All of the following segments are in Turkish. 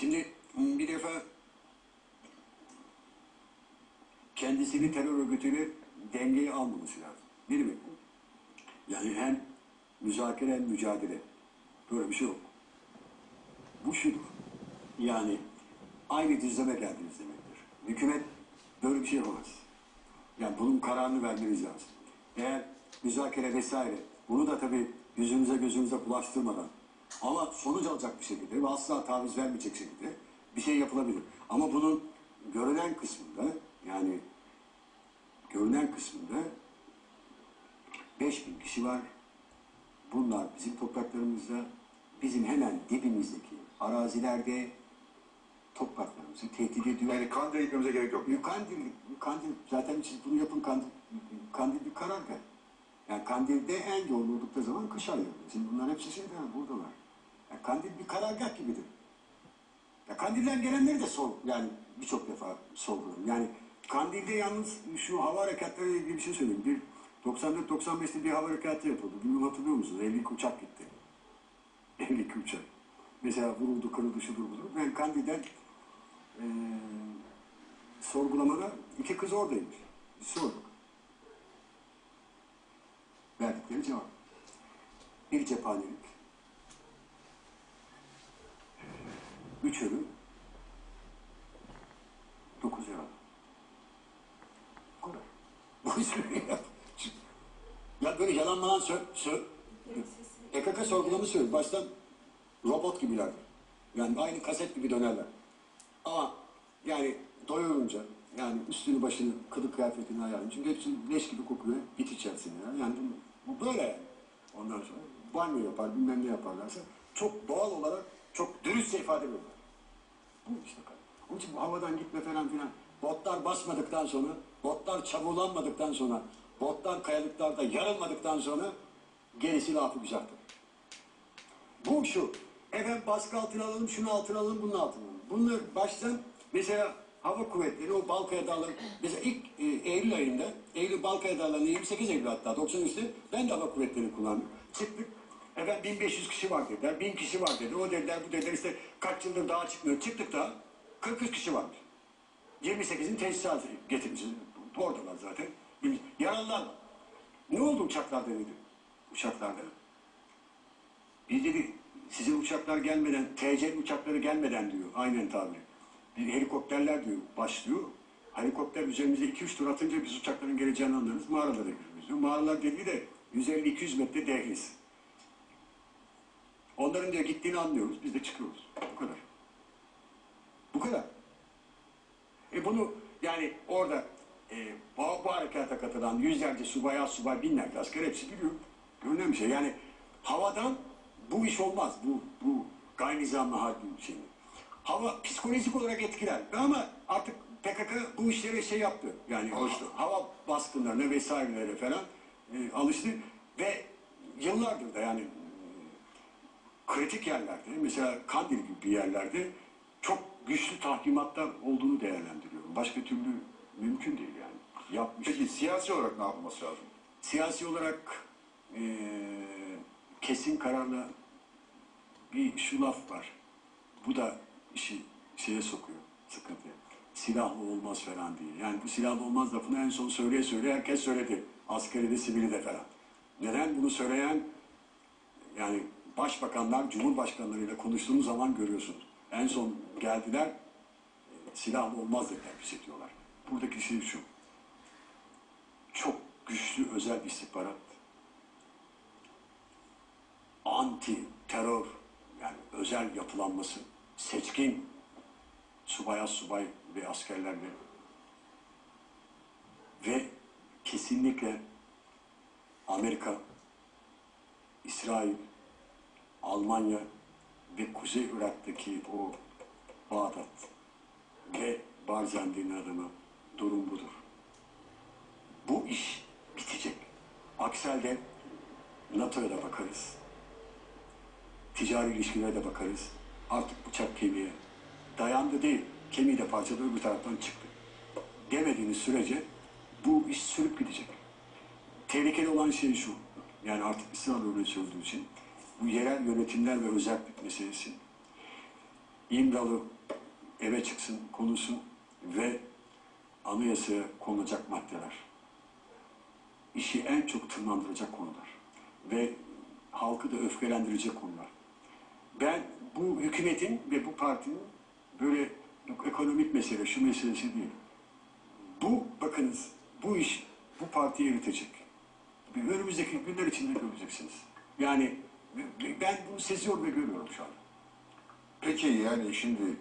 Şimdi bir defa kendisini terör örgütüyle dengeye almaması lazım. Değil mi? Yani hem müzakere hem mücadele. Böyle bir şey yok. Bu şudur. Yani aynı düzleme geldiniz demektir. Hükümet böyle bir şey yapamaz. Yani bunun kararını vermeniz lazım. Eğer müzakere vesaire bunu da tabii yüzünüze gözünüze bulaştırmadan ama sonuç alacak bir şekilde ve asla taviz vermeyecek şekilde bir şey yapılabilir. Ama bunun görünen kısmında yani görünen kısmında 5000 kişi var. Bunlar bizim topraklarımızda, bizim hemen dibimizdeki arazilerde topraklarımızı tehdit ediyor. Yani Kandil'e gitmemize gerek yok. Kandil, Kandil zaten siz bunu yapın Kandil, Kandil bir karargah. Yani Kandil'de en yoğun oldukları zaman kış ayları. Şimdi bunlar hepsi şeyde buradalar. Yani Kandil bir karargah gibidir. Ya Kandil'den gelenleri de sor, yani birçok defa sorguladım. Yani Kandil'de yalnız şu hava harekatları ilgili bir şey söyleyeyim. Bir 94-95'te bir hava harekatı yapıldı. Bilmiyorum hatırlıyor musunuz? 52 uçak gitti. 52 uçak. Mesela vuruldu, kırıldı, şudur budur. Ben Kandil'den eee sorgulamada iki kız oradaymış. Biz sorduk. Verdikleri cevap. Bir cephanelik. Üç ölü. Dokuz yaralı. Bu kadar. Bu. Ya böyle yalan malan sö sö PKK sorgulamış söylüyor. Baştan robot gibilerdir. Yani aynı kaset gibi dönerler. Ama yani doyurunca yani üstünü başını kılık kıyafetini ayarlayın. Çünkü hepsi leş gibi kokuyor it içerisinde. Yani, yani bu, bu böyle. Ondan sonra banyo yapar bilmem ne yaparlarsa çok doğal olarak çok dürüstçe ifade veriyorlar. Bu işte kadar. Onun için bu havadan gitme falan filan. Botlar basmadıktan sonra, botlar çamurlanmadıktan sonra, botlar kayalıklarda yarılmadıktan sonra gerisi lafı güzeldir. Bu şu. Efendim baskı altına alalım, şunu altına alalım, bunun altına alalım. Bunlar baştan mesela hava kuvvetleri o Balkaya Dağları mesela ilk e, Eylül ayında Eylül Balkaya Dağları'nda 28 Eylül hatta 93'te ben de hava kuvvetlerini kullandım. Çıktık. Efendim 1500 kişi var dediler, 1000 kişi var dedi. O dediler, bu dediler işte kaç yıldır dağa çıkmıyor. Çıktık da 43 kişi varmış. 28'in tesisatı getirmişiz. Oradalar zaten. Yaralılar. Ne oldu uçaklarda dedi. Uçaklarda. Biz dedi sizin uçaklar gelmeden, TC uçakları gelmeden diyor aynen tabiri. Bir helikopterler diyor başlıyor. Helikopter üzerimize 2-3 tur atınca biz uçakların geleceğini anlarız. Mağaralara giriyoruz. Mağaralar dediği de 150-200 metre dehliz. Onların diyor gittiğini anlıyoruz. Biz de çıkıyoruz. Bu kadar. Bu kadar. E bunu yani orada e, bu, bu harekata katılan yüzlerce subay, az subay, binlerce asker hepsi biliyor. Görünen bir şey. Yani havadan bu iş olmaz. Bu, bu gayri nizamlı harbi şey. Hava psikolojik olarak etkiler. Ama artık PKK bu işlere şey yaptı. Yani Alıştı. hava baskınlarına vesairelere falan e, alıştı. Ve yıllardır da yani kritik yerlerde, mesela Kandil gibi bir yerlerde çok güçlü tahkimatlar olduğunu değerlendiriyorum. Başka türlü mümkün değil yani. Yapmış. Peki siyasi olarak ne yapılması lazım? Siyasi olarak eee, kesin kararla bir şu laf var. Bu da işi şeye sokuyor, sıkıntıya. Silahlı olmaz falan diye. Yani bu silahlı olmaz lafını en son söyleye söyleye herkes söyledi. Askeri de sivili de falan. Neden bunu söyleyen yani başbakanlar, cumhurbaşkanlarıyla konuştuğunuz zaman görüyorsunuz. En son geldiler, e, silahlı olmaz dediler, pis ediyorlar. Buradaki şey şu, çok güçlü özel bir istihbarat, anti terör, yani özel yapılanması, seçkin subay subay ve askerlerle ve kesinlikle Amerika, İsrail, Almanya ve Kuzey Irak'taki o Bağdat ve Barzandi'nin adamı durum budur. Bu iş bitecek. Aksi halde NATO'ya da bakarız. Ticari ilişkilere de bakarız. Artık bıçak kemiğe dayandı değil. Kemiği de parçaladı öbür taraftan çıktı. Demediğiniz sürece bu iş sürüp gidecek. Tehlikeli olan şey şu. Yani artık ısrarla öyle söylediği için bu yerel yönetimler ve özellik meselesi. İmralı eve çıksın, konuşsun ve anayasaya konulacak maddeler. İşi en çok tırmandıracak konular. Ve halkı da öfkelendirecek konular. Ben bu hükümetin ve bu partinin böyle ekonomik mesele, şu meselesi değil. Bu bakınız, bu iş bu partiyi eritecek. Önümüzdeki günler içinde göreceksiniz. Yani ben bunu seziyorum ve görüyorum şu anda. Peki yani şimdi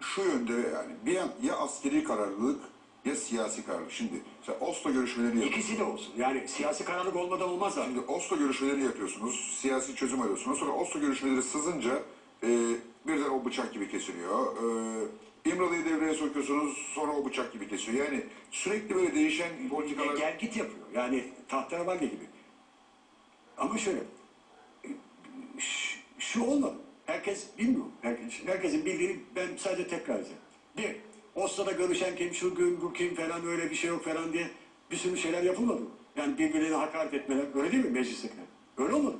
şu yönde yani bir yan ya askeri kararlılık ya siyasi kararlılık. Şimdi mesela Oslo görüşmeleri yapıyorsunuz. İkisi de olsun. Yani siyasi kararlılık olmadan olmaz abi. Şimdi Oslo görüşmeleri yapıyorsunuz, siyasi çözüm arıyorsunuz. Sonra Oslo görüşmeleri sızınca e, birden o bıçak gibi kesiliyor. E, İmralı'yı devreye sokuyorsunuz, sonra o bıçak gibi kesiyor. Yani sürekli böyle değişen politikalar... E, gel git yapıyor. Yani tahterevalli gibi. Ama şöyle, şu olmadı. Herkes bilmiyor. Herkes, herkesin bildiğini ben sadece tekrar edeceğim. Bir, Oslo'da görüşen kim, şu gün, bu kim falan öyle bir şey yok falan diye bir sürü şeyler yapılmadı. Yani birbirine hakaret etmeler. Öyle değil mi meclistekiler? Öyle olmadı.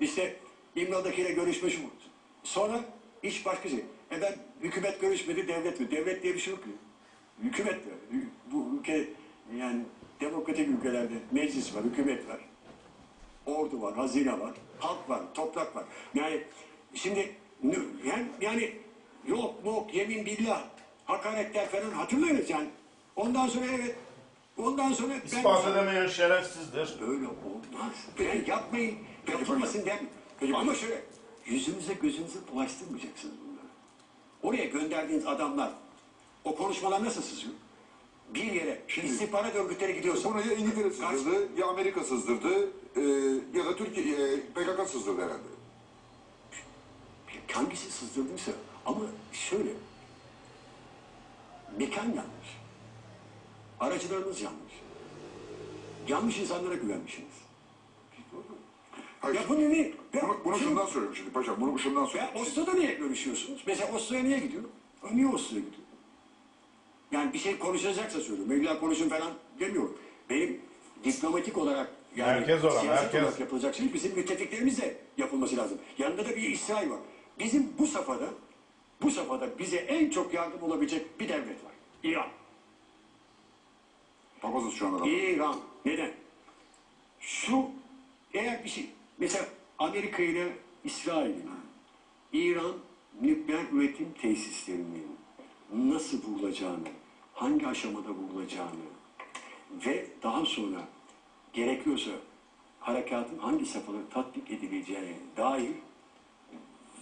İşte İmralı'dakiyle görüşme şu. Sonra iş başka şey. E ben hükümet görüşmedi, devlet mi? Devlet diye bir şey yok ki. Hükümet var. Bu ülke yani demokratik ülkelerde meclis var, hükümet var. Ordu var, hazine var, halk var, toprak var. Yani şimdi nü- yani, yani yok mok, yemin billah, hakaretler falan hatırlıyoruz yani. Ondan sonra evet, ondan sonra ben... İspat edemeyen şerefsizdir. Öyle olmaz. Ben yapmayın, yapılmasın. Peki Ama şöyle, yüzünüze gözünüze bulaştırmayacaksınız bunları. Oraya gönderdiğiniz adamlar, o konuşmalar nasıl sızıyor? Bir yere, Şimdi- istihbarat örgütleri gidiyorsa... Bunu ya İngiltere sızdırdı, ya Amerika sızdırdı, e, ya da Türkiye, e, PKK sızdırdı herhalde. hangisi sızdırdıysa ama şöyle mekan yanlış. Aracılarınız yanlış. Yanlış insanlara güvenmişsiniz. Hayır, Ya bunu ne? Ben, bunu, bunu şimdi- şundan söylüyorum şimdi paşam, bunu şundan Ya söylüyorum. Oslo'da niye görüşüyorsunuz? Mesela Oslo'ya niye gidiyor? O niye Oslo'ya gidiyor? Yani bir şey konuşacaksa söylüyorum. Mevla konuşun falan demiyorum. Benim diplomatik olarak yani Merkez olan, siyaset merkez. olarak yapılacak şey bizim müttefiklerimizle yapılması lazım. Yanında da bir İsrail var. Bizim bu safhada bu safhada bize en çok yardım olabilecek bir devlet var. İran. Papazız şu anda. İran. Neden? Şu eğer bir şey mesela Amerika ile İsrail'in İran nükleer üretim tesislerinin nasıl vurulacağını, hangi aşamada vurulacağını ve daha sonra gerekiyorsa harekatın hangi safhada tatbik edileceğine dair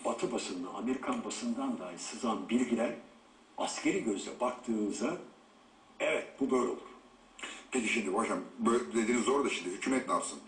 Batı basını, Amerikan basından dahi sızan bilgiler askeri gözle baktığınızda evet bu böyle olur. Peki şimdi hocam böyle dediğiniz zor da şimdi hükümet ne yapsın?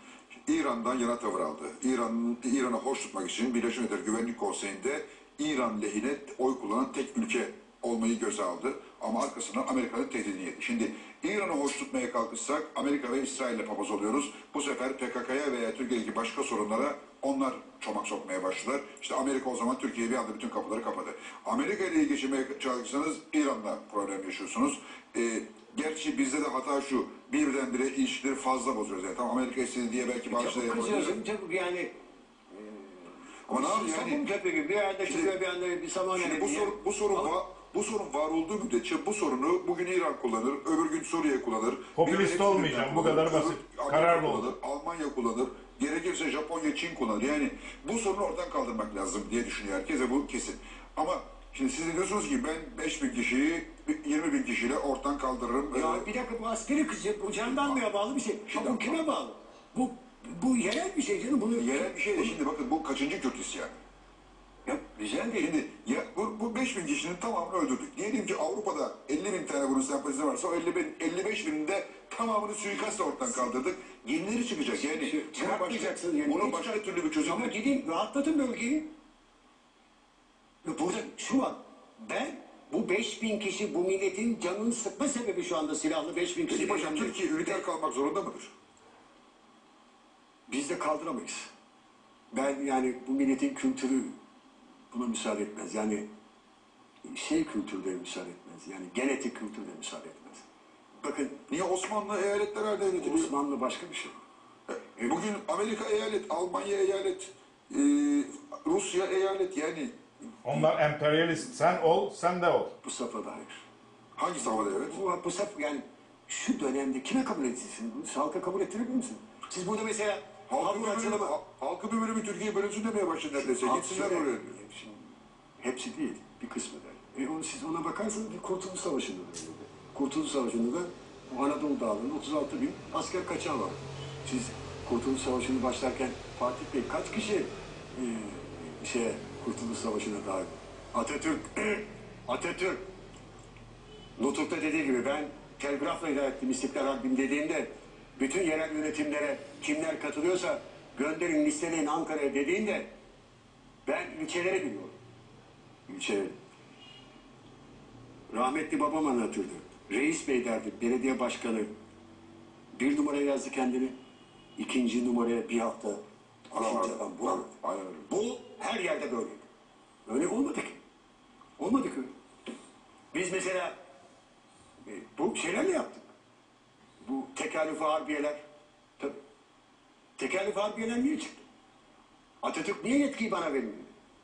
İran'dan yana tavır aldı. İran İran'ı hoş tutmak için Birleşmiş Milletler Güvenlik Konseyi'nde İran lehine oy kullanan tek ülke olmayı göze aldı. Ama arkasından Amerika'nın tehdidini yedi. Şimdi İran'ı hoş tutmaya kalkışsak Amerika ve İsrail'le papaz oluyoruz. Bu sefer PKK'ya veya Türkiye'deki başka sorunlara onlar çomak sokmaya başladılar. İşte Amerika o zaman Türkiye'ye bir anda bütün kapıları kapadı. Amerika ile geçirmeye çalışırsanız İran'la problem yaşıyorsunuz. Ee, gerçi bizde de hata şu, birdenbire ilişkileri fazla bozuyoruz. Yani tamam Amerika istedi diye belki bazı şeyler yapabiliriz. çabuk yani. Ama ne yapayım Sabun yani? köpüğü gibi bir yerde çıkıyor bir anda bir saman Şimdi bu, sorun, bu sorun var. Bu sorun var olduğu müddetçe bu sorunu bugün İran kullanır, öbür gün Suriye kullanır. Popülist olmayacağım, bu kadar basit. Kararlı kullanır, olun. Almanya kullanır, gerekirse Japonya, Çin kullanır. Yani bu sorunu ortadan kaldırmak lazım diye düşünüyor herkes ve bu kesin. Ama şimdi siz de diyorsunuz ki ben 5000 kişiyi 20 bin kişiyle ortadan kaldırırım. Ya Ee, bir dakika bu askeri kızı bu jandarmaya bağlı bir şey. Ha, bu kime bağlı? Bu bu yerel bir şey canım. Bunu Yerel bir şey de şimdi bakın bu kaçıncı Kürt isyanı? Güzel değil. Şimdi ya bu, bu 5 bin kişinin tamamını öldürdük. Diyelim ki Avrupa'da 50 bin tane bunun sempatizanı varsa o 50 bin, 55 bininde tamamını suikastla ortadan kaldırdık. Yenileri çıkacak yani. Bunun başka, Çıkartmayacaksınız yani. bunun başka türlü bir çözüm Ama gidin rahatlatın bölgeyi. Burada şu var. Ben bu 5000 kişi bu milletin canını sıkma sebebi şu anda silahlı 5000 kişi. Peki paşam. Türkiye üniter kalmak zorunda mıdır? Biz de kaldıramayız. Ben yani bu milletin kültürü buna müsaade etmez. Yani şey kültürü de müsaade etmez. Yani genetik kültür de müsaade etmez. Bakın Niye Osmanlı eyaletler halde yönetiliyor? Osmanlı başka bir şey. E, Bugün Amerika eyalet, Almanya eyalet, e, Rusya eyalet yani Onlar emperyalist. Sen ol, sen de ol. Bu safhada hayır. Hangi safhada evet? Bu, bu saf yani şu dönemde kime kabul edeceksin? Halka kabul ettirebilir misin? Siz burada mesela halkın bir bölümü, açılımı... halkı bir bölümü Türkiye bölünsün demeye başladı neredeyse. Gitsinler oraya. Şimdi hepsi değil, bir kısmı da. E onu, siz ona bakarsanız bir Kurtuluş Savaşı'nda da öyle. Kurtuluş Savaşı'nda da bu Anadolu Dağları'nda 36 bin asker kaçağı var. Siz Kurtuluş Savaşı'nı başlarken Fatih Bey kaç kişi e, şeye, Kurtuluş Savaşı'na dahil? Atatürk, Atatürk Nutuk'ta dediği gibi ben telgrafla idare ettim İstiklal Harbi'ni dediğinde bütün yerel yönetimlere kimler katılıyorsa gönderin listeleyin Ankara'ya dediğinde ben ilçeleri biliyorum. İlçeleri. Rahmetli babam anlatırdı. Reis Bey derdi, belediye başkanı. Bir numaraya yazdı kendini. ikinci numaraya bir hafta. Adam bu. Bu her yerde böyle. Öyle olmadı ki. Olmadı ki. Biz mesela e, bu şeylerle yaptık. Bu tekerlüfü harbiyeler. Tabii. Tekerlüfü harbiyeler niye çıktı? Atatürk niye yetkiyi bana vermedi?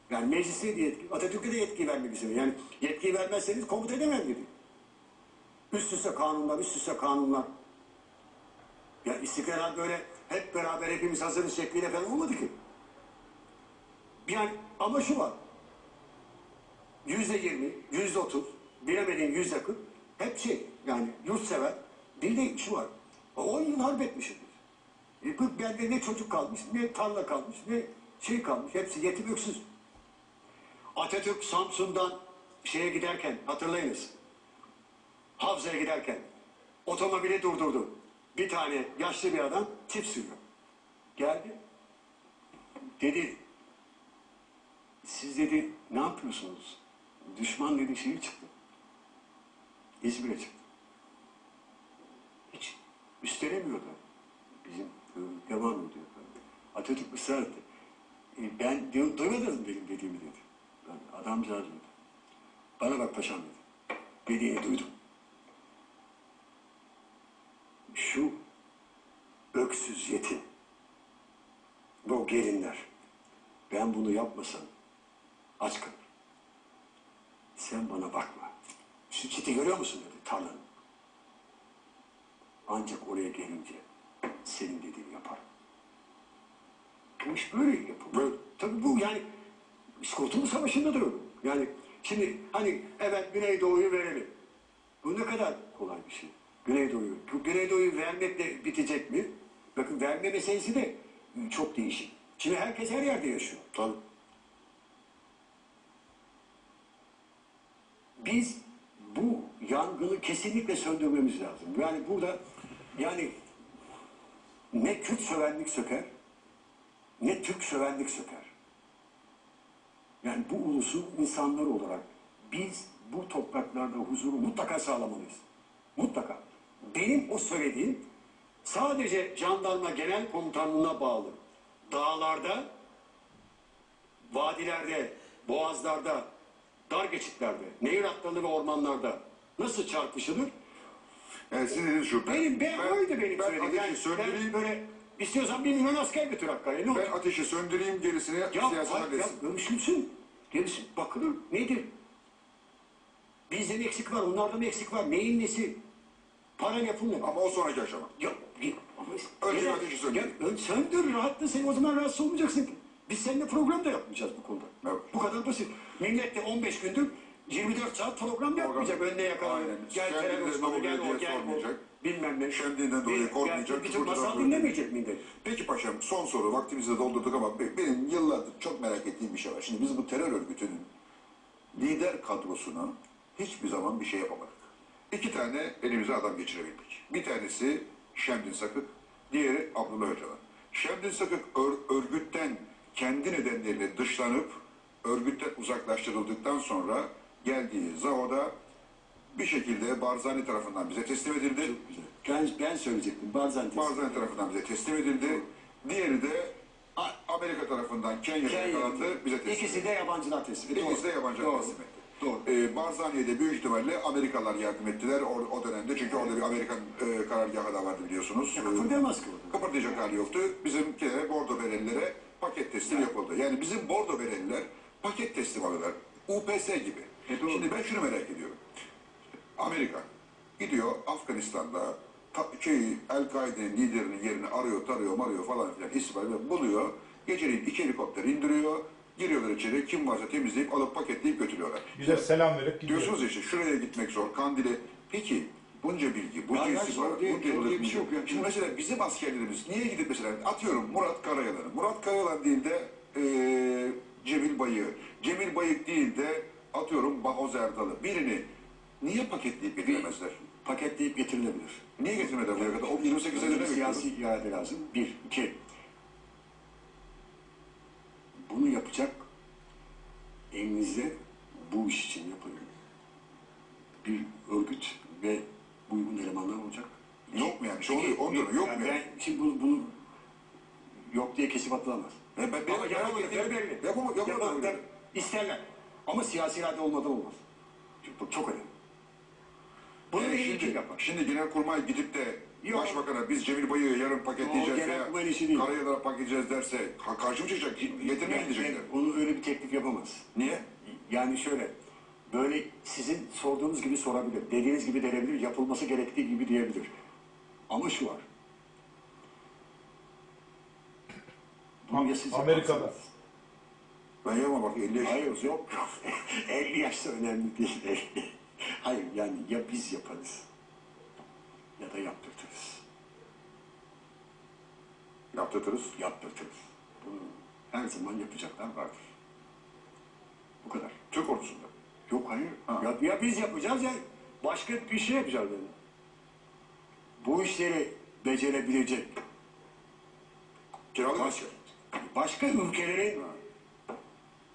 Yani meclise de yetki, Atatürk'e de yetki vermek Yani yetkiyi vermezseniz komuta edemem dedi. Üst üste kanunlar, üst üste kanunlar. Ya istiklal böyle hep beraber hepimiz hazırız şekliyle falan olmadı ki. Yani ama şu var. Yüzde yirmi, yüzde otuz, bilemediğin yüzde kırk hep şey yani yurtsever. Bir de şu var. On yıl harp etmişiz biz. E, kırk bende ne çocuk kalmış, ne tarla kalmış, ne şey kalmış. Hepsi yetim öksüz. Atatürk Samsun'dan şeye giderken hatırlayınız. Havza'ya giderken otomobili durdurdu. Bir tane yaşlı bir adam çift sürüyor. Geldi. Dedi siz dedi ne yapıyorsunuz? Düşman dedi şeyi çıktı. İzmir'e çıktı. Hiç üstelemiyordu. Bizim devam ediyor. Atatürk ısrar. E, ben duymadınız benim dediğimi dedi. Ben adamcağız dedi. Bana bak paşam dedi. Dediğini duydum. Şu öksüz yetim, bu gelinler, ben bunu yapmasam aç kalır. Sen bana bakma. Şu çiti görüyor musun dedi tarlanın. Ancak oraya gelince senin dediğini yaparım. Bu iş böyle yapılır. Böyle. Tabii bu yani biz Kurtuluş Savaşı'nda da öyle. Yani şimdi hani evet Güneydoğu'yu verelim. Bu ne kadar kolay bir şey. Güneydoğu'yu. Bu Güneydoğu'yu vermekle bitecek mi? Bakın verme meselesi de çok değişik. Şimdi herkes her yerde yaşıyor. Tabii. Biz bu yangını kesinlikle söndürmemiz lazım. Yani burada yani ne Kürt sövenlik söker ne Türk sövenlik söker. Yani bu ulusun insanları olarak biz bu topraklarda huzuru mutlaka sağlamalıyız. Mutlaka. Benim o söylediğim sadece jandarma genel komutanlığına bağlı dağlarda vadilerde, boğazlarda, dar geçitlerde, nehir hatları ve ormanlarda nasıl çarpışılır? Yani sizin dediğiniz şu. Benim, ben, oydu benim ben söylediğim. ateşi Yani söndüreyim. ben böyle istiyorsan bir milyon asker götür Hakkari'ye. Ne? Ben ateşi söndüreyim gerisini Ya, siyasi hayır, ya halletsin. görüşülsün. Gerisi bakılır. Nedir? Bizde mi eksik var, onlarda mı eksik var? Neyin nesi? Para yapım ne? Ama o sonraki aşama. Ya, ya, ama Önce ya, ateşi söndür. Ya, ön- söndür, rahatla sen o zaman rahatsız olmayacaksın. Biz seninle program da yapmayacağız bu konuda. Evet. Bu kadar basit. Millet de 15 gündür 24 saat program yapmayacak. Önüne yakalanır. Aynen. Gel Kendine terör oluyor gel o, gel sormayacak. o. Bilmem ne. Şemdiğinden dolayı korkmayacak, Bir tür masal dinlemeyecek millet. Peki paşam son soru. Vaktimizi de doldurduk ama be- benim yıllardır çok merak ettiğim bir şey var. Şimdi biz bu terör örgütünün lider kadrosuna hiçbir zaman bir şey yapamadık. İki tane elimize adam geçirebildik. Bir tanesi Şemdin Sakık, diğeri Abdullah Öcalan. Şemdin Sakık ör- örgütten kendi nedenleriyle dışlanıp örgütten uzaklaştırıldıktan sonra geldiği Zaho'da bir şekilde Barzani tarafından bize teslim edildi. Ben, ben söyleyecektim. Bazen Barzani tarafından bize teslim edildi. Diğeri de Amerika tarafından Kenya'da yakalandı, bize teslim İkisi edildi. de yabancılar teslim etti. İkisi de Doğru. yabancı Doğru. teslim etti. Doğru. Ee, Barzani'ye büyük ihtimalle Amerikalılar yardım ettiler o, o dönemde. Çünkü orada bir Amerikan e, karargahı da vardı biliyorsunuz. Ya kıpırdayamaz ki orada. Kıpırdayacak hali yoktu. Bizimkilere, bordo berelilere paket teslim yapıldı. Yani bizim bordo bereliler paket teslim alıyorlar. UPS gibi. E, doğru. Şimdi ben şunu merak ediyorum. Amerika gidiyor Afganistan'da ta, şey, El-Kaide'nin liderinin yerini arıyor, tarıyor, marıyor falan filan istihbarat buluyor. Geceliğin iki helikopter indiriyor. Giriyorlar içeri. Kim varsa temizleyip alıp paketleyip götürüyorlar. Bir de selam verip gidiyor. Diyorsunuz işte şuraya gitmek zor, Kandil'e. Peki bunca bilgi, bunca Ya, istihbarat, bunca yıllık bir şey bilgi. yok ya. Şimdi mesela bizim askerlerimiz niye gidip mesela atıyorum Murat Karayalan. Murat Karayalan değil de eee Cemil Bayık. Cemil Bayık değil de atıyorum Bahoz Erdal'ı. Birini niye paketleyip getiremezler? Paketleyip getirilebilir. Niye getirmediler buraya kadar? O 28 Önce senede bir ne siyasi bekliyoruz? irade lazım. Bir, iki. Bunu yapacak elinizde bu iş için yapın. Bir örgüt ve uygun elemanlar olacak. Yok mu yani? Onu- onu diyorum, yok mu yani? Ben şimdi bunu, bunu yok diye kesip atılamaz. Ben- ben- ben- ben- ben- yapama- yapamadılar. Yapamadılar. İsterler. Ama siyasi irade olmadan olmaz. Çünkü bu çok önemli. Bunu Yani kim şimdi, yapar? şimdi Genelkurmay gidip de Yok. Başbakan'a biz Cemil Bayık'ı yarın paketleyeceğiz veya Genelkurmay'ın işi değil. Karayalan'a paketleyeceğiz derse ha, karşı mı çıkacak? Getirmeye Yani gidecekler. onu öyle bir teklif yapamaz. Niye? Yani şöyle, böyle sizin sorduğunuz gibi sorabilir, dediğiniz gibi denebilir, yapılması gerektiği gibi diyebilir. Ama şu var. Bunu ya siz Amerika'da. yaparsanız- Ben bak 50 yaş. Hayır yok yok. 50 yaş da önemli değil. Hayır yani ya biz yaparız ya da yaptırtırız. Yaptırtırız. Yaptırtırız. Bunu her zaman yapacaklar vardır. Bu kadar. Türk ordusunda. Yok hayır. Ha. Ya, ya biz yapacağız ya başka bir şey yapacağız yani. Bu işleri becerebilecek Kiralık başka, başka ülkelerin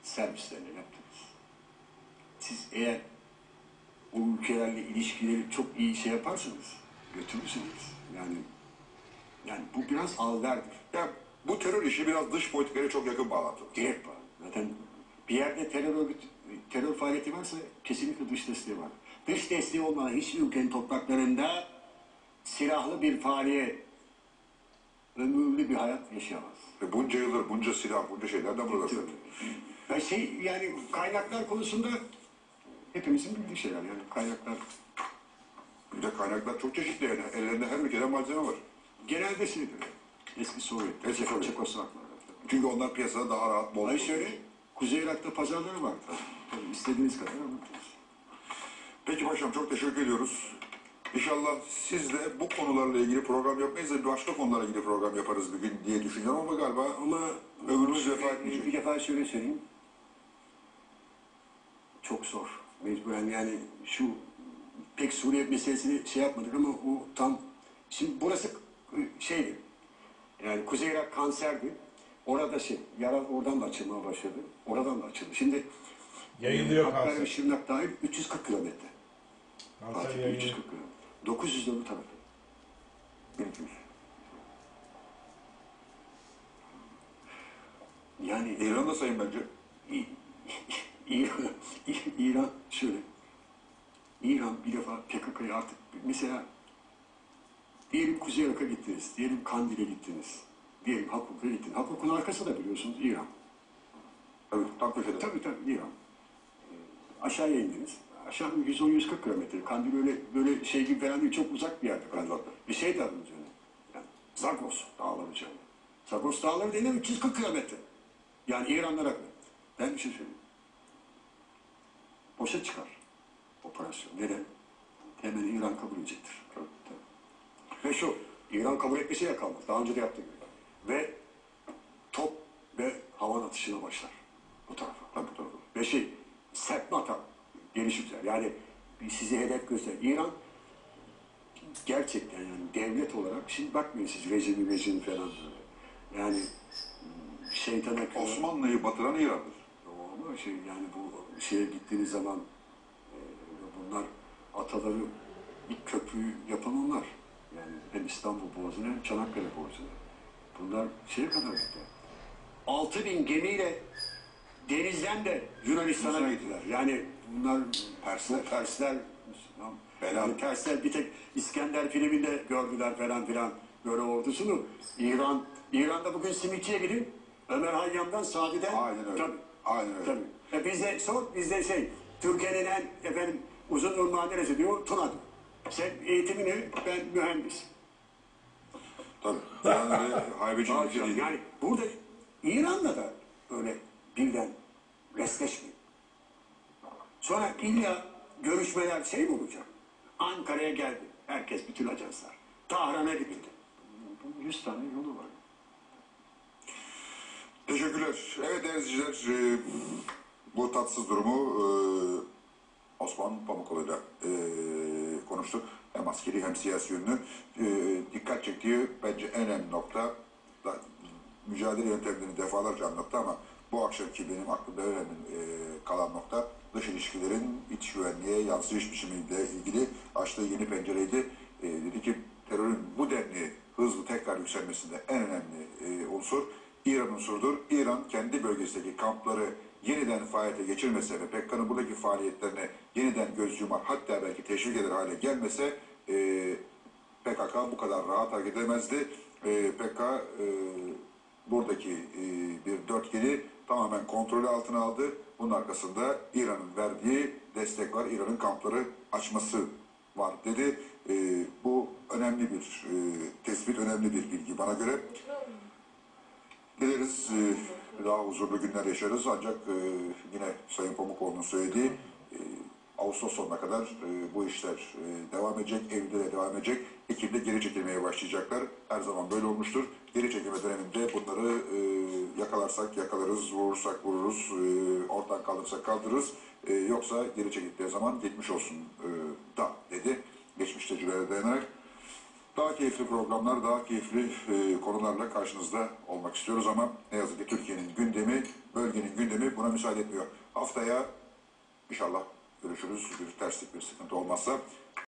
servislerine yaptınız. Siz eğer o ülkelerle ilişkileri çok iyi şey yaparsanız götürürsünüz. Yani yani bu biraz alverdir. Ya bu terör işi biraz dış politikaya çok yakın bağlantılı. Direkt var. Zaten bir yerde terör örgüt, terör faaliyeti varsa kesinlikle dış desteği var. Dış desteği olmadan hiçbir ülkenin topraklarında silahlı bir faaliyet, ömürlü bir hayat yaşayamaz. Ve bunca yıldır bunca silah, bunca şeylerden burada. Ya şey yani kaynaklar konusunda hepimizin bildiği şeyler yani kaynaklar Bir de kaynaklar çok çeşitli yani. Ellerinde her ülkeden malzeme var. genelde şeydir. Eski Sovyet, Eski Sovyet. Çekoslovaklar. Çünkü onlar piyasada daha rahat bol. Ay şöyle, Kuzey Irak'ta pazarları var. Tabii istediğiniz kadar anlatırız. Peki paşam çok teşekkür ediyoruz. İnşallah siz de bu konularla ilgili program yapmayız da başka konularla ilgili program yaparız bir gün diye düşünüyorum ama galiba Ama Ömrümüz vefa etmeyecek. bir defa şöyle söyleyeyim. Çok zor. Mecburen yani şu pek Suriye meselesini şey yapmadık ama o tam şimdi burası şeydi. Yani Kuzey Irak kanserdi. Orada şey, yara oradan da açılmaya başladı. Oradan da açıldı. Şimdi Yayılıyor Hakkari kanser. Şırnak dahil 340 kilometre. Kanser Artık yayılıyor. 340 kilometre. 900 de bu tarafı. 1200. Yani İran da sayın bence. İran, şöyle. İran bir defa PKK'ya artık mesela diyelim Kuzey Irak'a gittiniz, diyelim Kandil'e gittiniz, diyelim Hakuk'a gittiniz. Hakuk'un arkası da biliyorsunuz İran. Tabii köşede. Tabii tabii İran. Ee, aşağıya indiniz. Aşağı 110-140 kilometre. Kandil öyle böyle şey gibi falan değil, çok uzak bir yerde Kandil. Bir şey de alınız öyle. Yani Zagros dağları üzerine. Zagros dağları denilen 340 kilometre. Yani İranlara. Ben bir şey söyleyeyim. Boşa çıkar operasyon. Neden? Hemen İran kabul edecektir. Tabii. Ve şu, İran kabul etmesiyle kalmaz. Daha önce de yaptığı gibi. Ve top ve havan atışına başlar. Bu tarafa. Tabii, bu tarafa. Ve şey, serpme atar. Yani sizi hedef göster. İran gerçekten yani devlet olarak, şimdi bakmayın siz rejimi rejimi falan. Yani şeytana Osmanlı'yı batıran İran'dır. Şey yani bu şeye gittiğiniz zaman e, bunlar ataları ilk köprüyü yapan onlar. Yani hem İstanbul Boğazı'na hem Çanakkale Boğazı'na. Bunlar şeye kadar gitti. 6000 bin gemiyle denizden de Yunanistan'a gittiler. Yani bunlar Persler, Persler, Müslüman. Yani Persler bir tek İskender filminde gördüler falan filan böyle ordusunu. İran, İran'da bugün simitçiye gidin. Ömer Hayyam'dan Sadi'den. Aynen öyle. Tabii. Aynen öyle. Tabii. E bizde sor, bizde şey, Türkiye'nin en efendim uzun ırmağı neresi diyor, Tuna'dır. Sen eğitimini, ben mühendis. Tabii. Yani haybeci değil. Yani burada İran'la da öyle birden resleşmiyor. Sonra illa görüşmeler şey mi olacak? Ankara'ya geldi. Herkes bütün ajanslar. Tahran'a gidildi. 100 tane yolu. Teşekkürler. Evet değerli izleyiciler, e, bu tatsız durumu e, Osman Pamukoğlu'yla e, konuştuk. Hem askeri hem siyasi yönlü. E, dikkat çektiği bence en önemli nokta, da, mücadele yöntemlerini defalarca anlattı ama bu akşamki benim aklımda önemli e, kalan nokta dış ilişkilerin iç güvenliğe yansıyış biçimiyle ilgili açtığı yeni pencereydi. E, dedi ki terörün bu denli hızlı tekrar yükselmesinde en önemli e, unsur İran unsurudur. İran kendi bölgesindeki kampları yeniden faaliyete geçirmese ve PKK'nın buradaki faaliyetlerine yeniden göz yumar hatta belki teşvik eder hale gelmese e, PKK bu kadar rahat hareket edemezdi. E, PKK e, buradaki e, bir dörtgeni tamamen kontrolü altına aldı. Bunun arkasında İran'ın verdiği destek var. İran'ın kampları açması var dedi. E, bu önemli bir e, tespit, önemli bir bilgi bana göre. Dileriz e, daha huzurlu günler yaşarız ancak e, yine Sayın Pamukoğlu'nun söylediği e, Ağustos sonuna kadar e, bu işler devam edecek, Eylül'de de devam edecek. Ekim'de geri çekilmeye başlayacaklar. Her zaman böyle olmuştur. Geri çekilme döneminde bunları yakalarsak yakalarız, vurursak vururuz, ortadan kaldırırsak kaldırırız. Yoksa geri çekildikleri zaman geçmiş olsun da dedi. Geçmiş tecrübelere dayanarak. Daha keyifli programlar, daha keyifli e, konularla karşınızda olmak istiyoruz ama ne yazık ki Türkiye'nin gündemi, bölgenin gündemi buna müsaade etmiyor. Haftaya inşallah görüşürüz. Bir terslik, bir sıkıntı olmazsa